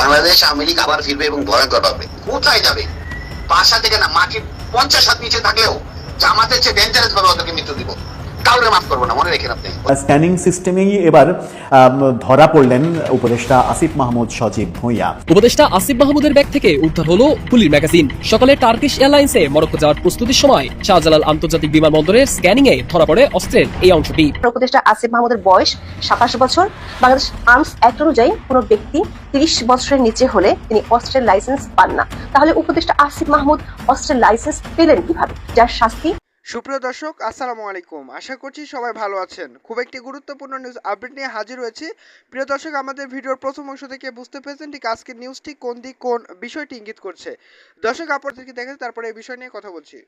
বাংলাদেশ, আওয়ামী লীগ আবার ফিরবে এবং ভয়ঙ্কর হবে। কোথায় যাবে? পাশা থেকে না মাটির পঞ্চাশ হাত নিচে থাকলেও জামাতের চেয়ে ডেঞ্জারাস ভাবে ওদেরকে মৃত্যু দিব। কাউরে মাফ করব না মনে রেখেন আপনি। স্ক্যানিং সিস্টেমেই এবার ধরা পড়লেন উপদেষ্টা আসিফ মাহমুদ সজীব ভূঁইয়া। উপদেষ্টা আসিফ মাহমুদের ব্যাগ থেকে উদ্ধার হলো পুলির ম্যাগাজিন। সকালে টার্কিশ এয়ারলাইন্সে মরক্কো যাওয়ার প্রস্তুতির সময় শাহজালাল আন্তর্জাতিক বিমানবন্দরের স্ক্যানিং এ ধরা পড়ে অস্ত্রের এই অংশটি। উপদেষ্টা আসিফ মাহমুদের বয়স সাতাশ বছর। বাংলাদেশ আর্মস অ্যাক্ট অনুযায়ী কোনো ব্যক্তি তিরিশ বছরের নিচে হলে তিনি অস্ত্রের লাইসেন্স পান না। তাহলে উপদেষ্টা আসিফ মাহমুদ অস্ত্রের লাইসেন্স পেলেন কীভাবে? যার শাস্তি সুপ্রিয় দর্শক, আসসালামু আলাইকুম। আশা করছি সবাই ভালো আছেন। খুব একটি গুরুত্বপূর্ণ নিউজ আপডেট নিয়ে হাজির হয়েছি। প্রিয় দর্শক, আমাদের ভিডিওর প্রথম অংশ থেকে বুঝতে পেরেছেন ঠিক আজকের নিউজটি কোন দিক, কোন বিষয়টি ইঙ্গিত করছে। দর্শক, আপনাদেরকে দেখেন তারপরে এই বিষয় নিয়ে কথা বলছি।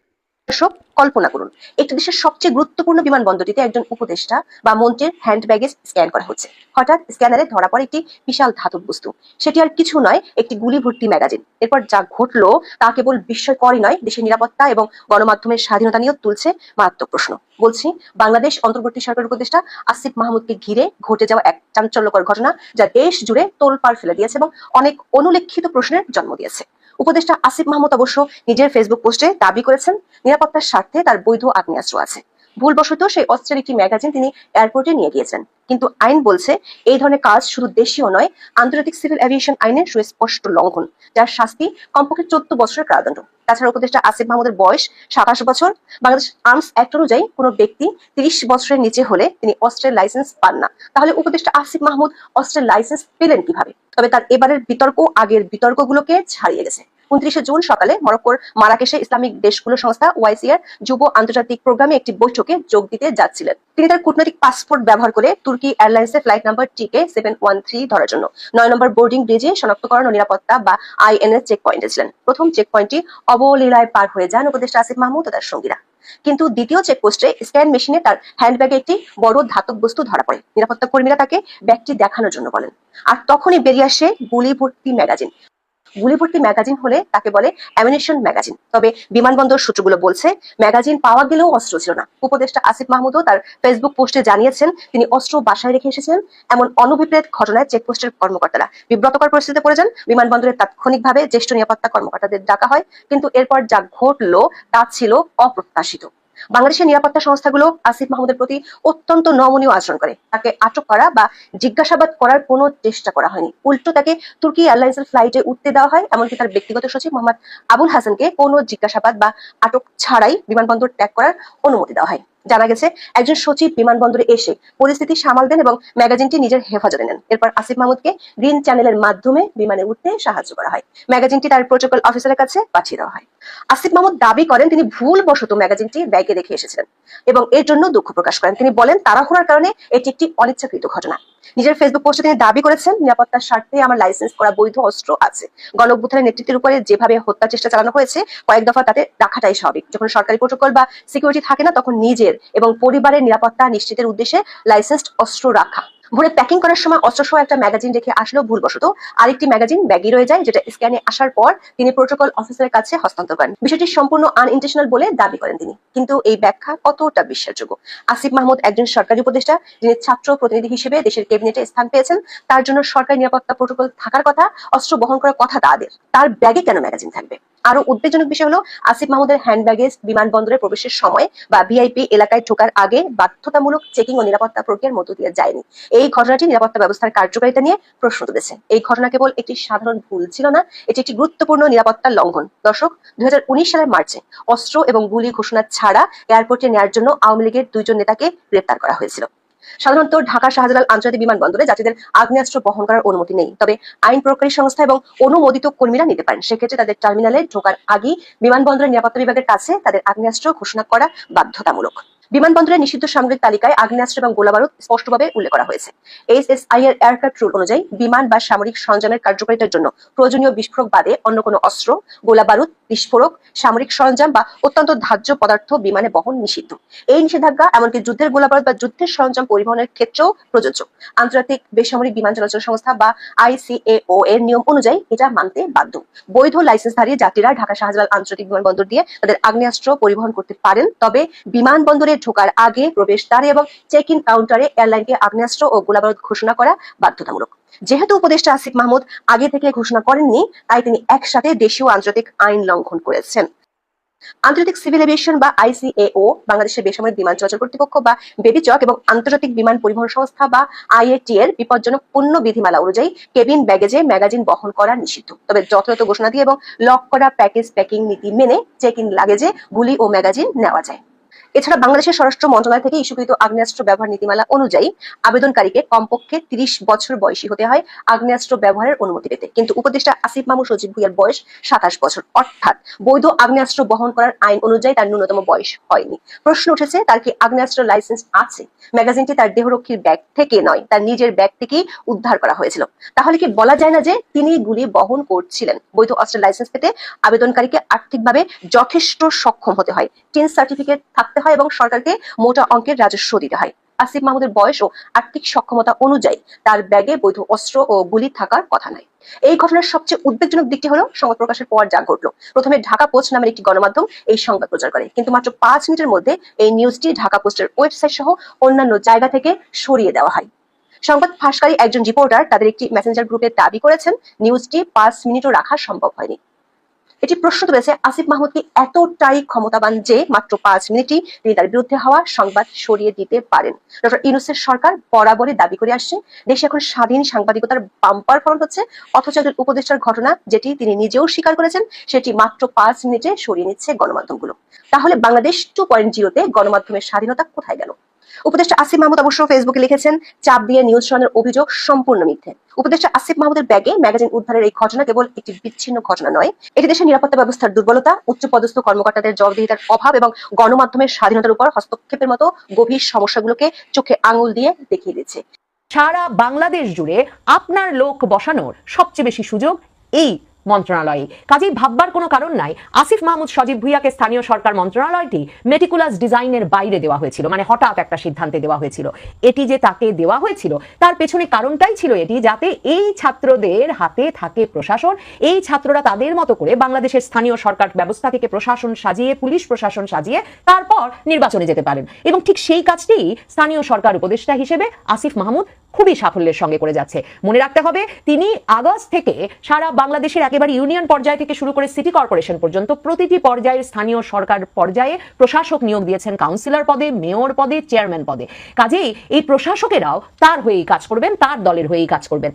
দর্শক কল্পনা করুন। একটি দেশের সবচেয়ে গুরুত্বপূর্ণ বিমানবন্দরটিতে একজন উপদেষ্টা বা মন্ত্রীর হ্যান্ড ব্যাগেজ স্ক্যান করা হচ্ছে। হঠাৎ স্ক্যানারে ধরা পড়ে একটি বিশাল ধাতব বস্তু। সেটি আর কিছু নয়, একটি গুলি ভর্তি ম্যাগাজিন। এরপর যা ঘটলো তা কেবল বিস্ময়করই নয়, দেশের নিরাপত্তা এবং গণমাধ্যমের স্বাধীনতা নিয়েও তুলছে মারাত্মক প্রশ্ন। বলছি, বাংলাদেশ অন্তর্বর্তী সরকার উপদেষ্টা আসিফ মাহমুদকে ঘিরে ঘটে যাওয়া এক চাঞ্চল্যকর ঘটনা, যা দেশ জুড়ে তোলপাড় ফেলে দিয়েছে এবং অনেক অনুলেখিত প্রশ্নের জন্ম দিয়েছে। উপদেষ্টা আসিফ মাহমুদ অবশ্য নিজের ফেসবুক পোস্টে দাবি করেছেন, নিরাপত্তার স্বার্থে তার বৈধ আগ্নেয়াস্ত্র আছে। ভুলবশত সেই অস্ত্রের একটি ম্যাগাজিন তিনি এয়ারপোর্টে নিয়ে গিয়েছেন। কিন্তু আইন বলছে, এই ধরনের কাজ শুধু দেশীয় নয়, আন্তর্জাতিক সিভিল এভিয়েশন আইনের সুস্পষ্ট লঙ্ঘন, যার শাস্তি কমপক্ষে চোদ্দ বছরের কারাদণ্ড। তাছাড়া উপদেষ্টা আসিফ মাহমুদের বয়স সাতাশ বছর। বাংলাদেশ আর্মস অ্যাক্ট অনুযায়ী কোনো ব্যক্তি তিরিশ বছরের নিচে হলে তিনি অস্ত্রের লাইসেন্স পান না। তাহলে উপদেষ্টা আসিফ মাহমুদ অস্ত্রের লাইসেন্স পেলেন কীভাবে? তবে তার এবারের বিতর্ক আগের বিতর্কগুলোকে ছাড়িয়ে গেছে। উনত্রিশে জুন সকালে মরক্কোর মারাকেশে ইসলামিক দেশগুলো সংস্থা ওয়াইসিআর যুব আন্তর্জাতিক প্রোগ্রামে একটি বৈঠকে যোগ দিতে যাচ্ছিলেন। তিনি তার কূটনৈতিক পাসপোর্ট ব্যবহার করে তুর্কি এয়ারলাইন্সের flight number T K seven one three ধরার জন্য নয় নম্বর বোর্ডিং ব্রিজে শনাক্তকরণ ও নিরাপত্তা বা আইএনএস চেক পয়েন্টে ছিলেন। প্রথম চেক পয়েন্টটি অবলীলায় পার হয়ে যান উপদেষ্টা আসিফ মাহমুদ ও তার সঙ্গীরা। কিন্তু দ্বিতীয় চেক পোস্টে স্ক্যান মেশিনে তার হ্যান্ডব্যাগে একটি বড় ধাতব বস্তু ধরা পড়ে। নিরাপত্তা কর্মীরা তাকে ব্যাগটি দেখানোর জন্য বলেন। আর তখনই বেরিয়ে আসে গুলি ভর্তি ম্যাগাজিন। গুলি ভর্তি ম্যাগাজিন হলে তাকে বলে অ্যামিনেশন ম্যাগাজিন। তবে বিমানবন্দর সূত্রগুলো বলছে, ম্যাগাজিন পাওয়া গেলেও অস্ত্র ছিল না। উপদেষ্টা আসিফ মাহমুদও তার ফেসবুক পোস্টে জানিয়েছেন, তিনি অস্ত্র বাসায় রেখে এসেছিলেন এমন অনভিপ্রেত ঘটনায় চেকপোস্টের কর্মকর্তারা। বিব্রতকর পরিস্থিতিতে পড়ে যান, বিমানবন্দরে তাৎক্ষণিকভাবে জ্যেষ্ঠ নিরাপত্তা কর্মকর্তাদের ডাকা হয়, কিন্তু এরপর যা ঘটলো তা ছিল অপ্রত্যাশিত। বাংলাদেশের নিরাপত্তা সংস্থাগুলো আসিফ মাহমুদের প্রতি অত্যন্ত নমনীয় আচরণ করে। তাকে আটক করা বা জিজ্ঞাসাবাদ করার কোনো চেষ্টা করা হয়নি। উল্টো তাকে তুর্কি এয়ারলাইন্সের ফ্লাইটে উঠতে দেওয়া হয়, এমনকি তার ব্যক্তিগত সচিব মোহাম্মদ আবুল হাসানকে কোনো জিজ্ঞাসাবাদ বা আটক ছাড়াই বিমানবন্দর ত্যাগ করার অনুমতি দেওয়া হয়। জানা গেছে, একজন সচিব বিমানবন্দরে এসে পরিস্থিতি সামাল দেন এবং ম্যাগাজিনটি নিজের হেফাজতে নেন। এরপর আসিফ মাহমুদকে গ্রিন চ্যানেলের মাধ্যমে বিমানে উঠতে সাহায্য করা হয়। ম্যাগাজিনটি তার প্রোটোকল অফিসারের কাছে পাঠিয়ে দেওয়া হয়। আসিফ মাহমুদ দাবি করেন, তিনি ভুল ভুলবশত ম্যাগাজিনটি ব্যাগে রেখে এসেছিলেন এবং এর জন্য দুঃখ প্রকাশ করেন। তিনি বলেন, তাড়াহুড়ার কারণে এটি একটি অনিচ্ছাকৃত ঘটনা। নিজের ফেসবুক পোস্টে তিনি দাবি করেছেন, নিরাপত্তার স্বার্থে আমার লাইসেন্স করা বৈধ অস্ত্র আছে। গণঅভ্যুত্থানের নেতৃত্বের উপরে যেভাবে হত্যা চেষ্টা চালানো হয়েছে, কয়েক দফা তাতে রাখাটাই স্বাভাবিক। যখন সরকারি প্রোটোকল বা সিকিউরিটি থাকে না, তখন নিজের এবং পরিবারের নিরাপত্তা নিশ্চিতের উদ্দেশ্যে লাইসেন্সড অস্ত্র রাখা। ভোরে প্যাকিং করার সময় অস্ত্রসহ একটা ম্যাগাজিন রেখে আসলেও ভুলবশত আরেকটি ম্যাগাজিন ব্যাগই রয়ে যায়, যেটা স্ক্যানে আসার পর তিনি প্রোটোকল অফিসারের কাছে হস্তান্তর করেন। বিষয়টি সম্পূর্ণ আনইন্টেনশনাল বলে দাবি করেন তিনি। কিন্তু এই ব্যাখ্যা কতটা বিশ্বাসযোগ্য? আসিফ মাহমুদ একজন সরকারি উপদেষ্টা, যিনি ছাত্র প্রতিনিধি হিসেবে দেশের ক্যাবিনেটে স্থান পেয়েছেন, তার জন্য সরকারি নিরাপত্তা প্রোটোকল থাকার কথা, অস্ত্র বহন করার কথা তাদের। তার ব্যাগে কেন ম্যাগাজিন থাকবে? আরও উদ্বেগজনক বিষয় হলো আসিফ মাহমুদের হ্যান্ড ব্যাগেজ বিমানবন্দরে প্রবেশের সময় বা ভিআইপি এলাকায় ঢোকার আগে বাধ্যতামূলক চেকিং ও নিরাপত্তা প্রক্রিয়ার মধ্য দিয়ে যায়নি। এই ঘটনাটি নিরাপত্তা ব্যবস্থার কার্যকারিতা নিয়ে প্রশ্ন তুলেছে। এই ঘটনা কেবল একটি সাধারণ ভুল ছিল না, এটি একটি গুরুত্বপূর্ণ নিরাপত্তার লঙ্ঘন। দর্শক, দুই হাজার উনিশ সালের মার্চে অস্ত্র এবং গুলি ঘোষণা ছাড়া এয়ারপোর্টে নেওয়ার জন্য আওয়ামী লীগের দুইজন নেতাকে গ্রেপ্তার করা হয়েছিল। সাধারণত ঢাকা শাহজালাল আন্তর্জাতিক বিমানবন্দরে যাত্রীদের আগ্নেয়াস্ত্র বহন করার অনুমতি নেই। তবে আইন প্রকারী সংস্থা এবং অনুমোদিত কর্মীরা নিতে পারেন। সেক্ষেত্রে তাদের টার্মিনালে ঢোকার আগে বিমানবন্দরের নিরাপত্তা বিভাগের কাছে তাদের আগ্নেয়াস্ত্র ঘোষণা করা বাধ্যতামূলক। বিমানবন্দরের নিষিদ্ধ সামগ্রিক তালিকায় আগ্নেয়াস্ত্র এবং গোলাবারুদ স্পষ্টভাবে উল্লেখ করা হয়েছে। এইচএসআই এর এয়ারক্রাফট রুল অনুযায়ী বিমান বা সামরিক সরঞ্জামের কার্যকারিতার জন্য প্রয়োজনীয় বিস্ফোরক বাদে অন্য কোনো অস্ত্র, গোলাবারুদ, বিস্ফোরক, সামরিক সরঞ্জাম বা অত্যন্ত ধার্য পদার্থ বিমানে বহন নিষিদ্ধ। এই নিষেধাজ্ঞা এমনকি যুদ্ধের গোলাবারুদ বা যুদ্ধের সরঞ্জাম পরিবহনের ক্ষেত্রেও প্রযোজ্য। আন্তর্জাতিক বেসামরিক বিমান চলাচল সংস্থা বা আইসিএও এর নিয়ম অনুযায়ী এটা মানতে বাধ্য। বৈধ লাইসেন্সধারী যাত্রীরা ঢাকা শাহজালাল আন্তর্জাতিক বিমানবন্দর দিয়ে তাদের আগ্নেয়াস্ত্র পরিবহন করতে পারেন, তবে বিমানবন্দরে ঢোকার আগে প্রবেশদ্বারে এবং চেক ইন কাউন্টারে এয়ারলাইনকে আগ্নেয়াস্ত্র ও গোলাবারুদ ঘোষণা করা বাধ্যতামূলক। যেহেতু উপদেষ্টা আসিফ মাহমুদ আগে থেকে ঘোষণা করেননি, তাই তিনি একসাথে দেশীয় আন্তর্জাতিক আইন লঙ্ঘন করেছেন। আন্তর্জাতিক সিভিল এভিয়েশন বা আইসিএও, বাংলাদেশের বেসামরিক বিমান চলাচল কর্তৃপক্ষ বা বেবিচক এবং আন্তর্জাতিক বিমান পরিবহন সংস্থা বা আইএটি এর বিপজ্জনক পণ্য বিধিমালা অনুযায়ী কেবিন ব্যাগেজে ম্যাগাজিন বহন করা নিষিদ্ধ। তবে যথাযথ ঘোষণা দিয়ে এবং লক করা প্যাকেজ প্যাকিং নীতি মেনে চেক ইন লাগেজে গুলি ও ম্যাগাজিন নেওয়া যায়। এছাড়া বাংলাদেশের স্বরাষ্ট্র মন্ত্রণালয় থেকে ইস্যুকৃত আগ্নেয়াস্ত্র ব্যবহার নীতিমালা অনুযায়ী আবেদনকারীকে কমপক্ষে তিরিশ বছর বয়সী হতে হয় আগ্নেয়াস্ত্র ব্যবহারের অনুমতি পেতে। কিন্তু উপদেষ্টা আসিফ মাহমুদ সজীব ভুইয়ার বয়স সাতাশ বছর। অর্থাৎ বৈধ আগ্নেয়াস্ত্র বহন করার আইন অনুযায়ী তার ন্যূনতম বয়স হয়নি। প্রশ্ন উঠেছে, তার কি আগ্নেয়াস্ত্র লাইসেন্স আছে? ম্যাগাজিনটি তার দেহরক্ষীর ব্যাগ থেকে নয়, তার নিজের ব্যাগ থেকেই উদ্ধার করা হয়েছিল। তাহলে কি বলা যায় না যে তিনি গুলি বহন করছিলেন? বৈধ অস্ত্রের লাইসেন্স পেতে আবেদনকারীকে আর্থিকভাবে যথেষ্ট সক্ষম হতে হয়। টিন সার্টিফিকেট থাকতে হয়। এবং সরকারকে মোটা অঙ্কের রাজস্ব দিতে হয়। আসিফ মাহমুদের বয়স ও আর্থিক সক্ষমতা অনুযায়ী তার ব্যাগে বৈধ অস্ত্র ও গুলি থাকার কথা নয়। এই ঘটনার সবচেয়ে উদ্বেগজনক দিকটি হলো সংবাদ প্রকাশের পর যা ঘটলো। প্রথমে ঢাকা পোস্ট নামের একটি গণমাধ্যম এই সংবাদ প্রচার করে। কিন্তু মাত্র পাঁচ মিনিটের মধ্যে এই নিউজটি ঢাকা পোস্টের ওয়েবসাইট সহ অন্যান্য জায়গা থেকে সরিয়ে দেওয়া হয়। সংবাদ ফাঁসকারী একজন রিপোর্টার তাদের একটি মেসেঞ্জার গ্রুপে দাবি করেছেন, নিউজটি পাঁচ মিনিটও রাখা সম্ভব হয়নি। এটি প্রশ্ন তুলেছে আসিফ মাহমুদ কি এতটাই ক্ষমতাবান যে মাত্র পাঁচ মিনিটই তিনি তার বিরুদ্ধে হওয়া সংবাদ সরিয়ে দিতে পারেন? ডক্টর ইউনুসের সরকার বরাবরই দাবি করে আসছে, দেশে এখন স্বাধীন সাংবাদিকতার বাম্পার ফলন হচ্ছে, অথচ একজন উপদেষ্টার ঘটনা যেটি তিনি নিজেও স্বীকার করেছেন, সেটি মাত্র পাঁচ মিনিটে সরিয়ে নিচ্ছে গণমাধ্যমগুলো। তাহলে বাংলাদেশ টু পয়েন্ট জিরোতে গণমাধ্যমের স্বাধীনতা কোথায় গেল? উপদেষ্টা আসিফ মাহমুদ অবশ্য ফেসবুকে লিখেছেন, চাপ দিয়ে নিউজ সরানোর অভিযোগ সম্পূর্ণ মিথ্যে। উপদেষ্টা আসিফ মাহমুদের ব্যাগে ম্যাগাজিন উদ্ধারের এই ঘটনা কেবল একটি বিচ্ছিন্ন ঘটনা নয়, এটি দেশের নিরাপত্তা ব্যবস্থার দুর্বলতা, উচ্চপদস্থ কর্মকর্তাদের জবাবদিহিতার অভাব এবং গণমাধ্যমের স্বাধীনতার উপর হস্তক্ষেপের মতো গভীর সমস্যাগুলোকে চোখে আঙুল দিয়ে দেখিয়ে দিচ্ছে সারা বাংলাদেশ জুড়ে আপনার লোক বসানোর সবচেয়ে বেশি সুযোগ এই মন্ত্রণালয়ে কাজেই ভাববার কোনো কারণ নাই। আসিফ মাহমুদ সজীব ভুইয়াকে স্থানীয় সরকার মন্ত্রণালয়টি মেটিকুলাস ডিজাইনের বাইরে দেওয়া হয়েছিল মানে হঠাৎ একটা সিদ্ধান্তে দেওয়া হয়েছিল। এটি যে তাকে দেওয়া হয়েছিল, তার পেছনে কারণটাই ছিল এটি, যাতে এই ছাত্রদের হাতে থাকে প্রশাসন, এই ছাত্ররা তাদের মতো করে বাংলাদেশের স্থানীয় সরকার ব্যবস্থা থেকে প্রশাসন সাজিয়ে, পুলিশ প্রশাসন সাজিয়ে, তারপর নির্বাচনে যেতে পারেন। এবং ঠিক সেই কাজটি স্থানীয় সরকার উপদেষ্টা হিসেবে আসিফ মাহমুদ খুবই সাফল্যের সঙ্গে করে যাচ্ছে। মনে রাখতে হবে, তিনি আগস্ট থেকে সারা বাংলাদেশের একেবারে ইউনিয়ন পর্যায় থেকে শুরু করে সিটি কর্পোরেশন পর্যন্ত প্রতিটি পর্যায়ের স্থানীয় সরকার পর্যায়ে প্রশাসক নিয়োগ দিয়েছেন, কাউন্সিলর পদে, মেয়র পদে, চেয়ারম্যান পদে। কাজেই এই প্রশাসকেরাও তার হয়েই কাজ করবেন, তার দলের হয়েই কাজ করবেন।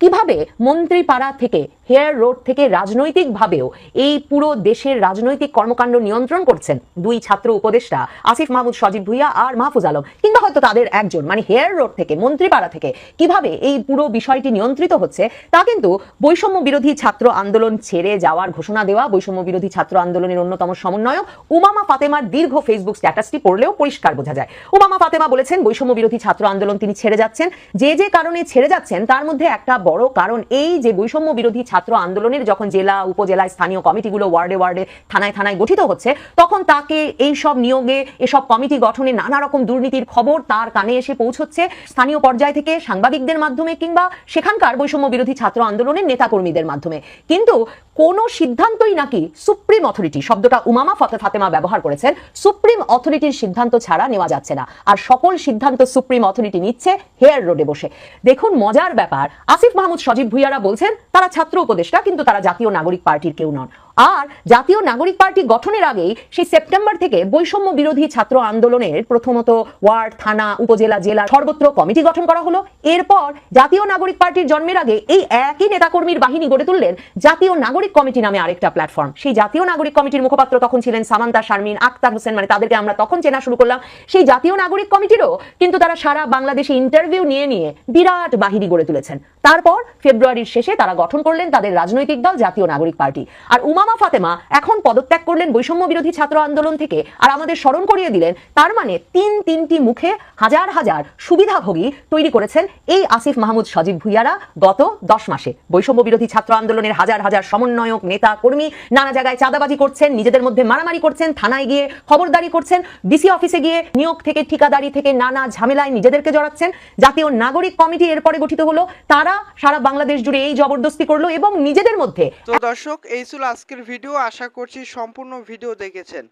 কীভাবে মন্ত্রীপাড়া থেকে, হেয়ার রোড থেকে রাজনৈতিকভাবেও এই পুরো দেশের রাজনৈতিক কর্মকাণ্ড নিয়ন্ত্রণ করছেন দুই ছাত্র উপদেষ্টা আসিফ মাহমুদ, সজীব ভুইয়া আর মাহফুজ আলম? কিংবা হয়তো তাদের একজন মানে হেয়ার রোড থেকে, মন্ত্রীপাড়া থেকে, কীভাবে এই পুরো বিষয়টি নিয়ন্ত্রিত হচ্ছে? তা কিন্তু বৈষম্য বিরোধী ছাত্র আন্দোলন ছেড়ে যাওয়ার ঘোষণা দেওয়া বৈষম্য বিরোধী ছাত্র আন্দোলনের অন্যতম সমন্বয়ক উমামা ফাতেমার দীর্ঘ ফেসবুক স্ট্যাটাসটি পড়লেও পরিষ্কার বোঝা যায়। উমামা ফাতেমা বলেছেন, বৈষম্য বিরোধী ছাত্র আন্দোলন তিনি ছেড়ে যাচ্ছেন। যে যে কারণে ছেড়ে যাচ্ছেন, তার মধ্যে একটা বড়, কারণ এই যে বৈষম্য বিরোধী ছাত্র আন্দোলনের যখন জেলা, উপজেলা, স্থানীয় কমিটিগুলো ওয়ার্ডে ওয়ার্ডে, থানায় থানায় গঠিত হচ্ছে, তখন তাকে এই সব নিয়োগে, এসব কমিটি গঠনে নানা রকম দুর্নীতির খবর তার কানে এসে পৌঁছচ্ছে। স্থানীয় পর্যায় থেকে সাংবাদিকদের মাধ্যমে কিংবা সেখানকার বৈষম্য বিরোধী ছাত্র আন্দোলনের নেতাকর্মীদের মাধ্যমে। কিন্তু কোনো সিদ্ধান্তই নাকি সুপ্রিম অথরিটি, শব্দটা উমামা ফতে ফাতেমা ব্যবহার করেছেন, সুপ্রিম অথরিটির সিদ্ধান্ত ছাড়া নেওয়া যাচ্ছে না। আর সকল সিদ্ধান্ত সুপ্রিম অথরিটি নিচ্ছে, হেয়ার রোডে বসে। দেখুন মজার ব্যাপার, আসিফ মাহমুদ সজীব ভুইয়ারা বলছেন তারা ছাত্র উপদেষ্টা কিন্তু তারা জাতীয় নাগরিক পার্টির কেউ নন। আর জাতীয় নাগরিক পার্টি গঠনের আগেই সেই সেপ্টেম্বর থেকে বৈষম্য বিরোধী ছাত্র আন্দোলনের প্রথমত ওয়ার্ড, থানা, উপজেলা, জেলা সর্বত্র কমিটি গঠন করা হলো। এরপর জাতীয় নাগরিক পার্টির জন্মের আগে এই একই নেতাকর্মীর বাহিনী গড়ে তুললেন জাতীয় নাগরিক কমিটি নামে আরেকটা প্ল্যাটফর্ম সেই জাতীয় নাগরিক কমিটির মুখপাত্র তখন ছিলেন সামান্তা শারমিন আক্তার হোসেন মানে তাদেরকে আমরা তখন চেনা শুরু করলাম। সেই জাতীয় নাগরিক কমিটিরও কিন্তু তারা সারা বাংলাদেশে ইন্টারভিউ নিয়ে নিয়ে বিরাট বাহিনী গড়ে তুলেছেন। তারপর ফেব্রুয়ারির শেষে তারা গঠন করলেন তাদের রাজনৈতিক দল জাতীয় নাগরিক পার্টি। আর উমামা ফাতেমা এখন পদত্যাগ করলেন বৈষম্য বিরোধী ছাত্র আন্দোলন থেকে আর আমাদের স্মরণ করিয়ে দিলেন। তার মানে তিন তিনটি মুখে হাজার হাজার সুবিধাভোগী তৈরি করেছেন এই আসিফ মাহমুদ, সজীব ভুইয়ারা গত দশ মাসে। বৈষম্য বিরোধী ছাত্র আন্দোলনের হাজার হাজার সমন্বয়ক, নেতা, কর্মী নানা জায়গায় চাঁদাবাজি করছেন, নিজেদের মধ্যে মারামারি করছেন, থানায় গিয়ে খবরদারি করছেন, ডিসি অফিসে গিয়ে নিয়োগ থেকে ঠিকাদারি থেকে নানা ঝামেলায় নিজেদেরকে জড়াচ্ছেন। জাতীয় নাগরিক কমিটি এরপরে গঠিত হলো। তারা সারা বাংলাদেশ জুড়ে এই জবরদস্তি করল এবং নিজেদের মধ্যে দর্শক, এই ছিল আজকের ভিডিও আশা করছি সম্পূর্ণ ভিডিও দেখেছেন।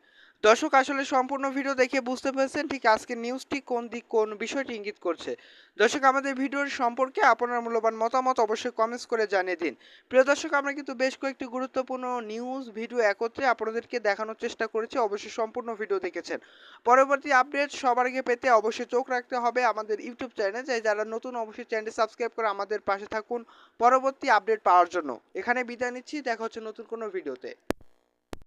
দর্শক, আসলে সম্পূর্ণ ভিডিও দেখে বুঝতে পেরেছেন ঠিক আজকের নিউজটি কোন দিক, কোন বিষয়টি ইঙ্গিত করছে। দর্শক, আমাদের ভিডিওর সম্পর্কে আপনার মূল্যবান মতামত অবশ্যই কমেন্টস করে জানিয়ে দিন। প্রিয় দর্শক, আমরা কিন্তু বেশ কয়েকটি গুরুত্বপূর্ণ নিউজ ভিডিও একত্রে আপনাদেরকে দেখানোর চেষ্টা করেছি, অবশ্যই সম্পূর্ণ ভিডিও দেখেছেন। পরবর্তী আপডেট সবার আগে পেতে অবশ্যই চোখ রাখতে হবে আমাদের ইউটিউব চ্যানেলে যাই যারা নতুন অবশ্যই চ্যানেলটি সাবস্ক্রাইব করে আমাদের পাশে থাকুন। পরবর্তী আপডেট পাওয়ার জন্য। এখানে বিদায় নিচ্ছি, দেখা হচ্ছে নতুন কোনো ভিডিওতে